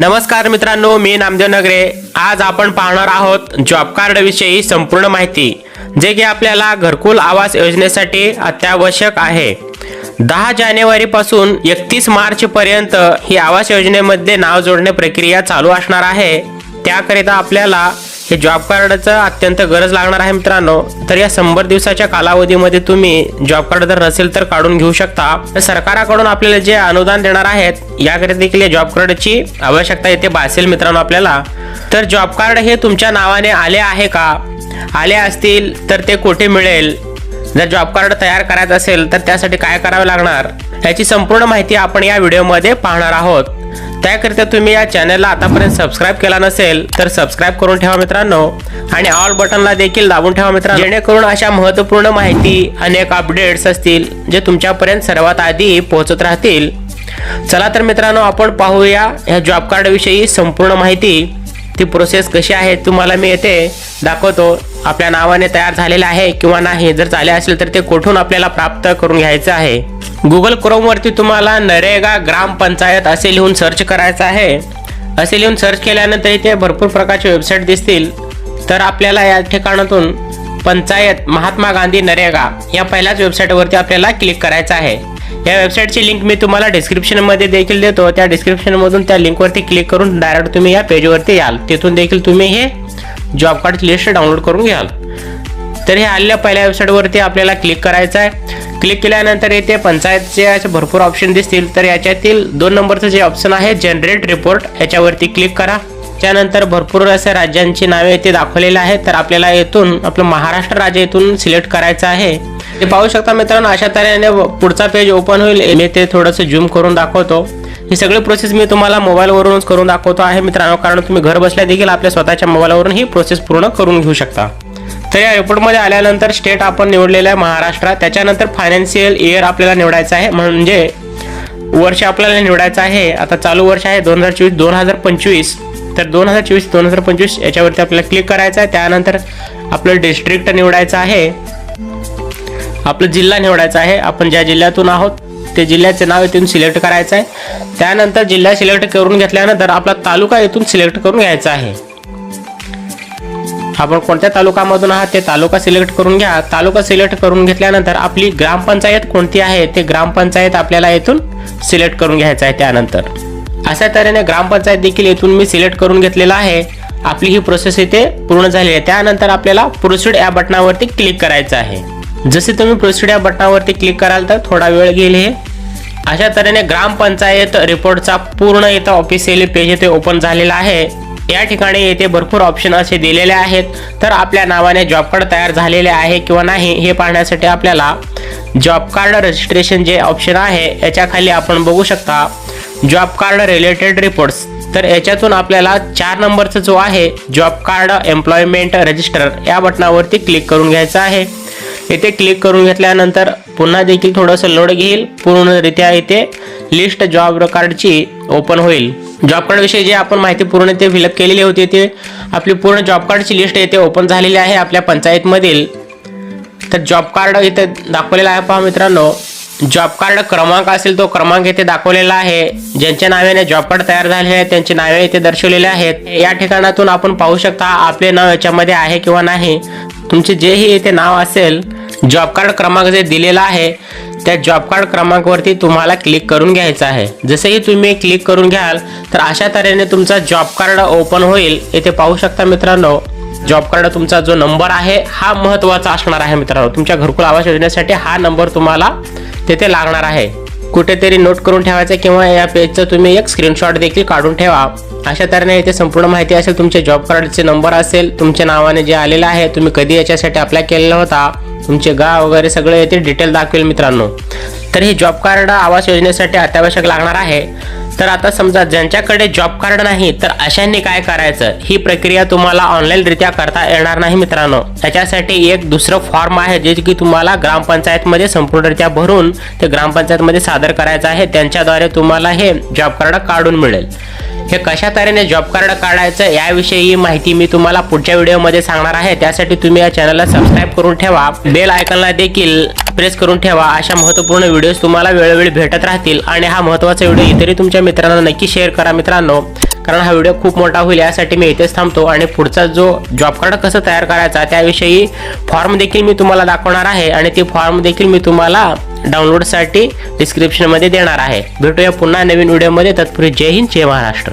नमस्कार मित्रांनो मी नामदेव नगरे. आज आपण पाहणार आहोत जॉब कार्ड विषयी संपूर्ण माहिती जे की आपल्याला घरकुल आवास योजनेसाठी अत्यावश्यक आहे. दहा जानेवारी पासून एकतीस मार्च पर्यंत ही आवास योजनेमध्ये नाव जोडणे प्रक्रिया चालू असणार आहे. त्याकरिता आपल्याला हे जॉब कार्डचं अत्यंत गरज लागणार आहे मित्रांनो. तर या शंभर दिवसाच्या कालावधीमध्ये तुम्ही जॉब कार्ड जर नसेल तर काढून घेऊ शकता. तर सरकाराकडून आपल्याला जे अनुदान देणार आहेत याकडे देखील या जॉब कार्डची आवश्यकता येते भासेल मित्रांनो आपल्याला. तर जॉब कार्ड हे तुमच्या नावाने आले आहे का? आले असतील तर ते कुठे मिळेल? जर जॉब कार्ड तयार करायचं असेल तर त्यासाठी काय करावे लागणार? याची संपूर्ण माहिती आपण या व्हिडिओमध्ये पाहणार आहोत. त्याकरिता तुम्ही या चॅनलला आतापर्यंत सबस्क्राईब केला नसेल तर सबस्क्राईब करून ठेवा मित्रांनो. आणि ऑल बटनला देखील दाबून ठेवा मित्रांनो. जेणेकरून अशा महत्त्वपूर्ण माहिती अनेक अपडेट्स असतील जे तुमच्यापर्यंत सर्वात आधी पोहोचत राहतील. चला तर मित्रांनो आपण पाहूया ह्या जॉब कार्ड विषयी संपूर्ण माहिती. ती प्रोसेस कशी आहे तुम्हाला मी येथे दाखवतो. आपल्या नावाने तयार झालेलं आहे किंवा नाही जर झाले असेल तर ते कुठून आपल्याला प्राप्त करून घ्यायचं आहे? गुगल क्रोमवरती तुम्हाला नरेगा ग्रामपंचायत असे लिहून सर्च करायचं आहे. असे लिहून सर्च केल्यानंतर इथे भरपूर प्रकारचे वेबसाईट दिसतील. तर आपल्याला या ठिकाणातून पंचायत महात्मा गांधी नरेगा या पहिल्याच वेबसाईटवरती आपल्याला क्लिक करायचं आहे. या वेबसाईटची लिंक मी तुम्हाला डिस्क्रिप्शनमध्ये देखील देतो. त्या डिस्क्रिप्शनमधून त्या लिंकवरती क्लिक करून डायरेक्ट तुम्ही या पेजवरती याल. तिथून देखील तुम्ही हे जॉब कार्ड लिस्ट डाउनलोड करून घ्याल. तर हे आलेल्या पहिल्या वेबसाईटवरती आपल्याला क्लिक करायचं आहे. क्लिक केल्यानंतर इथे पंचायतचे असे भरपूर ऑप्शन दिसतील. तर याच्यातील दोन नंबरचं जे ऑप्शन आहे जनरेट रिपोर्ट याच्यावरती क्लिक करा. त्यानंतर भरपूर असे राज्यांची नावे येथे दाखवलेली आहेत. तर आपल्याला येथून आपलं महाराष्ट्र राज्य येथून सिलेक्ट करायचं आहे. ते पाहू शकता मित्रांनो अशा तऱ्हेने पुढचा पेज ओपन होईल. मी ते थोडंसं झूम करून दाखवतो. ही सगळी प्रोसेस मी तुम्हाला मोबाईलवरूनच करून दाखवतो आहे मित्रांनो कारण तुम्ही घर बसल्या देखील आपल्या स्वतःच्या मोबाईलवरून ही प्रोसेस पूर्ण करून घेऊ शकता. तर या रिपोर्टमध्ये आल्यानंतर स्टेट आपण निवडलेलं आहे महाराष्ट्र. त्याच्यानंतर फायनान्शियल इयर आपल्याला निवडायचं आहे. म्हणजे वर्ष आपल्याला निवडायचं आहे. आता चालू वर्ष आहे दोन हजार चोवीस दोन हजार पंचवीस. तर दोन हजार चोवीस दोन हजार पंचवीस याच्यावरती आपल्याला क्लिक करायचं आहे. त्यानंतर आपलं डिस्ट्रिक्ट निवडायचं आहे. आपलं जिल्हा निवडायचा आहे. आपण ज्या जिल्ह्यातून आहोत ते जिल्ह्याचे नाव इथून सिलेक्ट करायचं आहे. त्यानंतर जिल्हा सिलेक्ट करून घेतल्यानंतर आपला तालुका इथून सिलेक्ट करून घ्यायचा आहे. आपण कोणत्या तालुकामधून आहात ते तालुका सिलेक्ट करून घ्या. तालुका सिलेक्ट करून घेतल्यानंतर आपली ग्रामपंचायत कोणती आहे ते ग्रामपंचायत आपल्याला येथून सिलेक्ट करून घ्यायचं आहे त्यानंतर. अशा तऱ्हेने ग्रामपंचायत देखील येथून मी सिलेक्ट करून घेतलेला आहे. आपली ही प्रोसेस इथे पूर्ण झाली आहे. त्यानंतर आपल्याला प्रोसिड या बटनावरती क्लिक करायचं आहे. जसे तुम्ही प्रोसिड या बटनावरती क्लिक कराल तर थोडा वेळ घेईल हे अशा तऱ्हेने ग्रामपंचायत रिपोर्टचा पूर्ण इथं ऑफिशियली पेज इथे ओपन झालेला आहे. या ठिकाणी येथे भरपूर ऑप्शन असे दिलेले आहेत. तर आपल्या नावाने जॉब कार्ड तयार झालेले आहे किंवा नाही हे पाहण्यासाठी आपल्याला जॉब कार्ड रजिस्ट्रेशन जे ऑप्शन आहे याच्याखाली आपण बघू शकता. जॉब कार्ड रिलेटेड रिपोर्ट्स तर याच्यातून आपल्याला चार नंबरचा जो आहे जॉब कार्ड एम्प्लॉयमेंट रजिस्टर या बटनावरती क्लिक करून घ्यायचं आहे. येथे क्लिक करून घेतल्यानंतर पुन्हा देखील थोडंसं लोड घेईल. पूर्णरित्या इथे लिस्ट जॉब कार्डची ओपन होईल. जॉब कार्डविषयी जे आपण माहिती पूर्ण ते फिलअप केलेली होती ते आपली पूर्ण जॉब कार्डची लिस्ट येथे ओपन झालेली आहे आपल्या पंचायतमधील. तर जॉब कार्ड इथे दाखवलेला आहे पहा मित्रांनो. जॉब कार्ड क्रमांक असेल तो क्रमांक इथे दाखवलेला आहे. ज्यांच्या नावाने जॉब कार्ड तयार झाले आहे त्यांची नावे इथे दर्शवलेले आहेत. या ठिकाणातून आपण पाहू शकता आपले नाव याच्यामध्ये आहे किंवा नाही. तुमचे जेही इथे नाव असेल जॉब कार्ड क्रमांक जे दिलेला आहे त्या जॉब कार्ड क्रमांकवरती तुम्हाला क्लिक करून घ्यायचं आहे. जसेही तुम्ही क्लिक करून घ्याल तर अशा तऱ्हेने तुमचा जॉब कार्ड ओपन होईल. इथे पाहू शकता मित्रांनो जॉब कार्ड तुमचा जो नंबर आहे हा महत्त्वाचा असणार आहे मित्रांनो. तुमच्या घरकुल आवास योजनेसाठी हा नंबर तुम्हाला तेथे लागणार आहे. कुठेतरी नोट करून ठेवायचं किंवा या पेजचं तुम्ही एक स्क्रीनशॉट देखील काढून ठेवा. अशा तऱ्हेने इथे संपूर्ण माहिती असेल तुमचे जॉब कार्डचे नंबर असेल तुमच्या नावाने जे आलेलं आहे तुम्ही कधी याच्यासाठी अप्लाय केलेला होता तुमचे गाव वगैरे सगळे येथे डिटेल दाखवेल मित्रांनो. तर हे जॉब कार्ड आवास योजनेसाठी अत्यावश्यक लागणार आहे. तर आता समजा ज्यांच्याकडे जॉब कार्ड नाही तर अशांनी काय करायचं? ही प्रक्रिया तुम्हाला ऑनलाईनरित्या करता येणार नाही मित्रांनो. त्याच्यासाठी एक दुसरं फॉर्म आहे जे की तुम्हाला ग्रामपंचायतमध्ये संपूर्णरित्या भरून ते ग्रामपंचायतमध्ये सादर करायचं आहे. त्यांच्याद्वारे तुम्हाला हे जॉब कार्ड काढून मिळेल. हे कशा तऱ्हेने जॉब कार्ड काढायचं याविषयी माहिती मी तुम्हाला पुढच्या व्हिडिओमध्ये सांगणार आहे. त्यासाठी तुम्ही या चॅनलला सबस्क्राईब करून ठेवा. बेल आयकॉनला देखील प्रेस करून ठेवा. अशा महत्त्वपूर्ण व्हिडिओज तुम्हाला वेळोवेळी भेटत राहतील. आणि हा महत्त्वाचा व्हिडिओ इतरही तुमच्या मित्रांना नक्की शेअर करा मित्रांनो. कारण हा व्हिडिओ खूप मोठा होईल यासाठी मी इथेच थांबतो. आणि पुढचा जो जॉब कार्ड कसं तयार करायचा त्याविषयी फॉर्म देखील मी तुम्हाला दाखवणार आहे. आणि ते फॉर्म देखील मी तुम्हाला डाउनलोडसाठी डिस्क्रिप्शनमध्ये देणार आहे. भेटूया पुन्हा नवीन व्हिडिओमध्ये. तत्पूर्वी जय हिंद जय महाराष्ट्र.